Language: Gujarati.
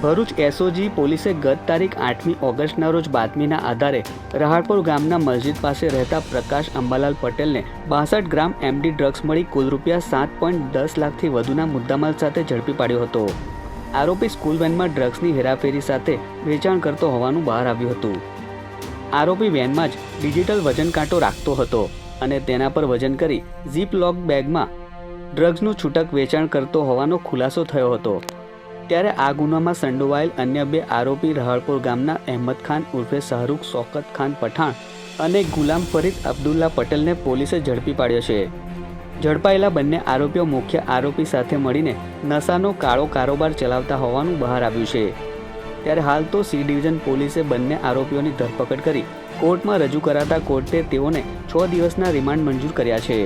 ભરૂચ એસઓજી પોલીસે ગત તારીખ આઠમી ઓગસ્ટના રોજ બાતમીના આધારે રહાડપુર ગામના મસ્જિદ પાસે રહેતા પ્રકાશ અંબાલાલ પટેલને બાસઠ ગ્રામ એમડી ડ્રગ્સ મળી કુલ રૂપિયા સાત પોઈન્ટ દસ લાખથી વધુના મુદ્દામાલ સાથે ઝડપી પાડ્યો હતો. આરોપી સ્કૂલ વેનમાં ડ્રગ્સની હેરાફેરી સાથે વેચાણ કરતો હોવાનું બહાર આવ્યું હતું. આરોપી વેનમાં જ ડિજિટલ વજન કાંટો રાખતો હતો અને તેના પર વજન કરી ઝીપ લોક બેગમાં ડ્રગ્સનું છૂટક વેચાણ કરતો હોવાનો ખુલાસો થયો હતો. ત્યારે આ ગુનામાં સંડોવાયેલ અન્ય બે આરોપી રહળપુર ગામના અહેમદ ખાન ઉર્ફે શાહરૂખ શોકત ખાન પઠાણ અને ગુલામ ફરીદ અબ્દુલ્લા પટેલને પોલીસે ઝડપી પાડ્યો છે. ઝડપાયેલા બંને આરોપીઓ મુખ્ય આરોપી સાથે મળીને નશાનો કાળો કારોબાર ચલાવતા હોવાનું બહાર આવ્યું છે. ત્યારે હાલ તો સી ડિવિઝન પોલીસે બંને આરોપીઓની ધરપકડ કરી કોર્ટમાં રજૂ કરાતા કોર્ટે તેઓને છ દિવસના રિમાન્ડ મંજૂર કર્યા છે.